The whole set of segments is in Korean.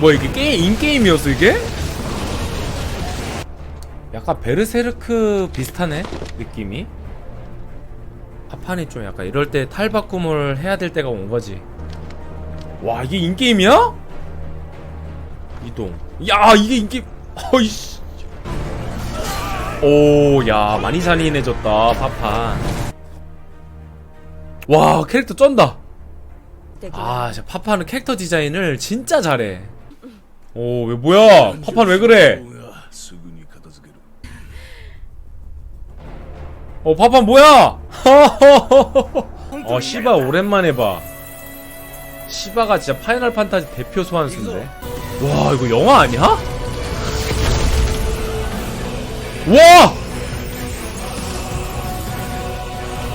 뭐 이게 게임 인게임이었어 이게? 약간 베르세르크 비슷하네 느낌이. 파판이 좀 약간 이럴 때 탈바꿈을 해야 될 때가 온 거지. 와 이게 인게임이야? 이동. 야 이게 인게임. 어이씨. 오야 많이 잔인해졌다 파판. 와 캐릭터 쩐다. 아 파판은 캐릭터 디자인을 진짜 잘해 오, 왜 뭐야? 파판 왜 그래? 어, 파판 뭐야? 어, 시바 오랜만에 봐. 시바가 진짜 파이널 판타지 대표 소환수인데. 와, 이거 영화 아니야? 와!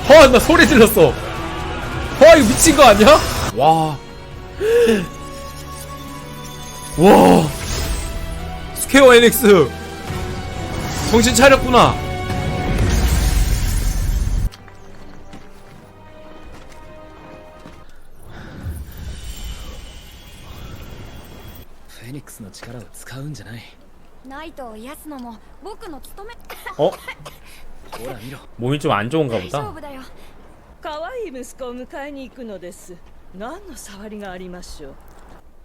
아, 나 소리 들렸어 와, 이거 미친 거 아니야? 와. 와. 스퀘어 에닉스. 정신 차렸구나. フェニックスの力を使うんじゃないナイトを癒すのも僕の務め 어? ほら見ろ 몸이 좀 안 좋은가 大丈 보다. 夫だよ可愛い息子を迎えに行くのです何の触りがありましょう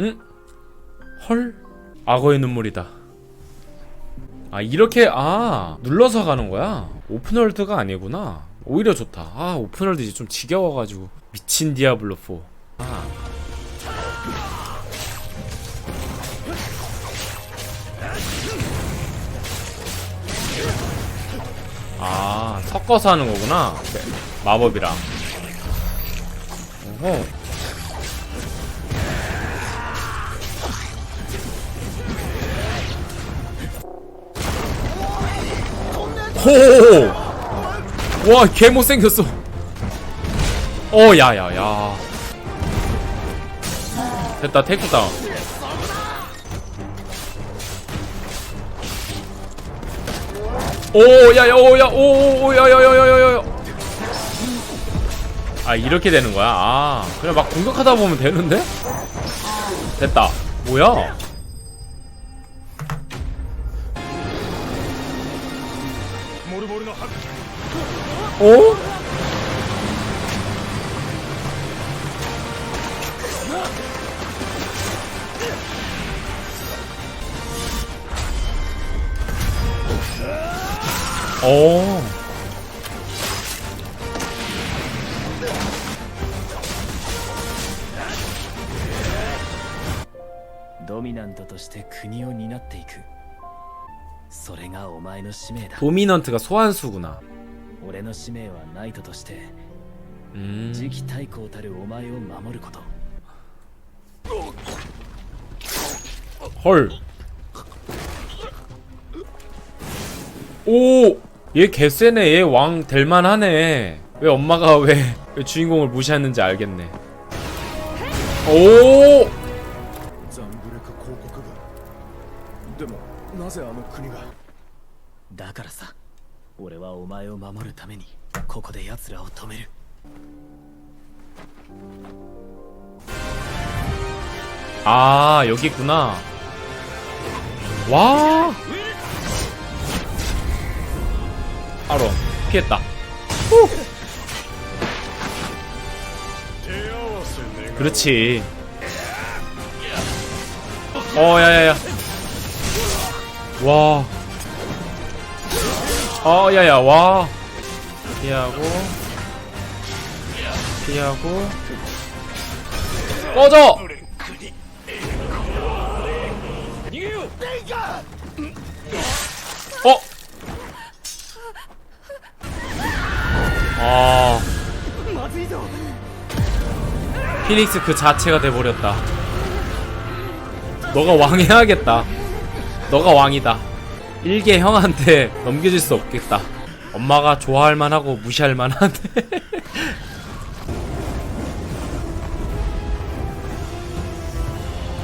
응? 헐? 악어의 눈물이다. 아 이렇게 아 눌러서 가는 거야? 오픈월드가 아니구나. 오히려 좋다. 아 오픈월드 이제 좀 지겨워가지고 미친 디아블로 4. 아. 아 섞어서 하는 거구나. 네, 마법이랑. 어허. 호! 와, 개 못생겼어. 어, 야, 야, 야. 됐다, 테이크 다운. 오, 야, 야, 오, 야, 오, 오, 야, 야, 야, 야, 야, 야. 아, 이렇게 되는 거야? 아, 그냥 막 공격하다 보면 되는데? 됐다. 뭐야? 어? 어. ドミナントとして国を担っていくそれがお前の使命だ 도미넌트가 소환수구나. 俺の使命はナイトとして 음. 次期太閤たるお前を守ること 헐. 오! 얘 개쎄네. 얘 왕 될만하네. 왜 엄마가 왜, 왜 주인공을 무시했는지 알겠네. 오! ザンブレク広告軍でもなぜあの国が だからさ俺はお前を守るためにここで奴らを止める 아, 여기 있구나. 와! 바로 피했다. 手合わせ願 그렇지. 어, 야야야. 와. 어, 야야, 와. 피하고. 피하고. 꺼져! 어? 아. 피닉스 그 자체가 돼버렸다. 너가 왕 해야겠다. 너가 왕이다. 일개 형한테 넘겨줄 수 없겠다. 엄마가 좋아할 만하고 무시할 만한데.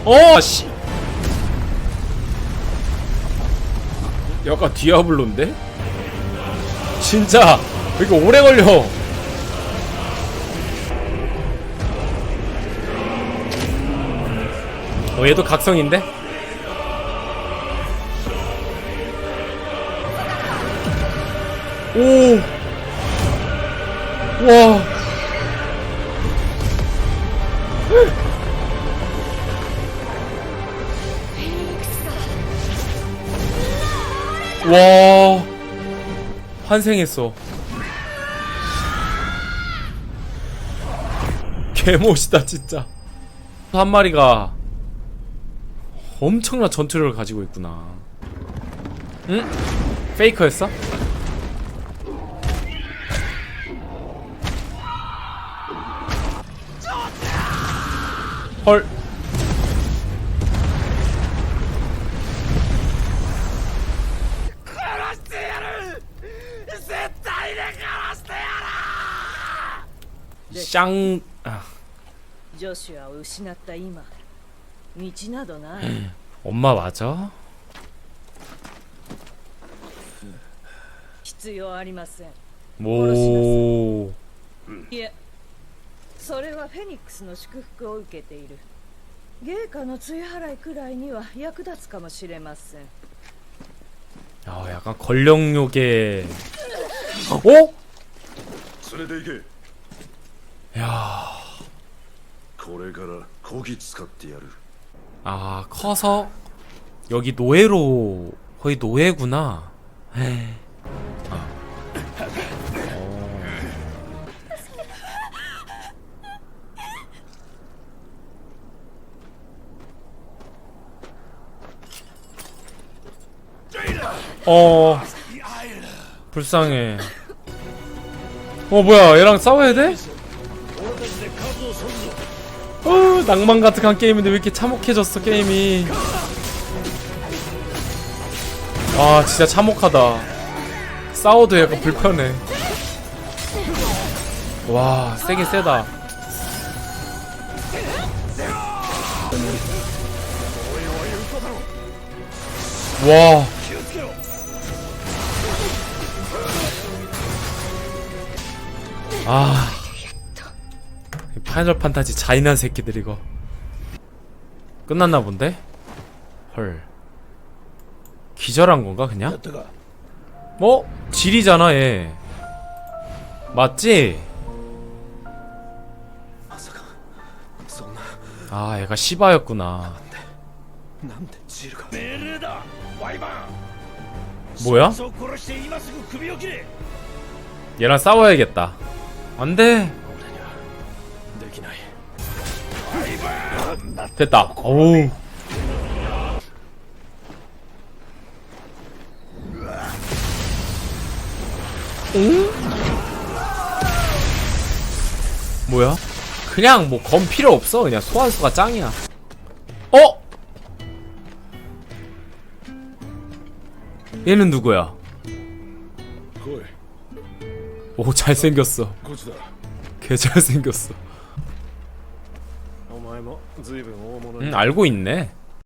어, 씨. 약간 디아블로인데? 진짜 왜 이렇게 오래 걸려? 어, 얘도 각성인데? 오! 와! 와! 환생했어. 개멋이다, 진짜. 한 마리가 엄청난 전투력을 가지고 있구나. 응? 페이커였어? 헐. 쌍 아, ジョシュアを失った今道などない 엄마 맞아? 必要ありません 오. いえ それはフェニックスの祝福を受けている芸家の追払いくらいには役立つかもしれません 야, 약간 권력욕의 어? 連れて行け 야. これからこぎ使ってやる 아, 커서 여기 노예로 거의 노예구나. 에이. 어. 불쌍해. 어 뭐야 얘랑 싸워야 돼? 어 낭만 가득한 게임인데 왜 이렇게 참혹해졌어 게임이 아 진짜 참혹하다 싸워도 약간 불편해 와 세긴 세다 와 아. 파이널 판타지 잔인한 새끼들 이거. 끝났나 본데? 헐. 기절한 건가 그냥? 뭐? 지리잖아 얘. 맞지? 아 얘가 시바였구나. 뭐야? 얘랑 싸워야겠다. 안돼. 됐다. 어우. 뭐야? 그냥 뭐 검 필요 없어. 그냥 소환수가 짱이야. 어? 얘는 누구야? 콜. 오 잘생겼어. 개 잘생겼어. 어, 뭐, 응 음, 알고 있네.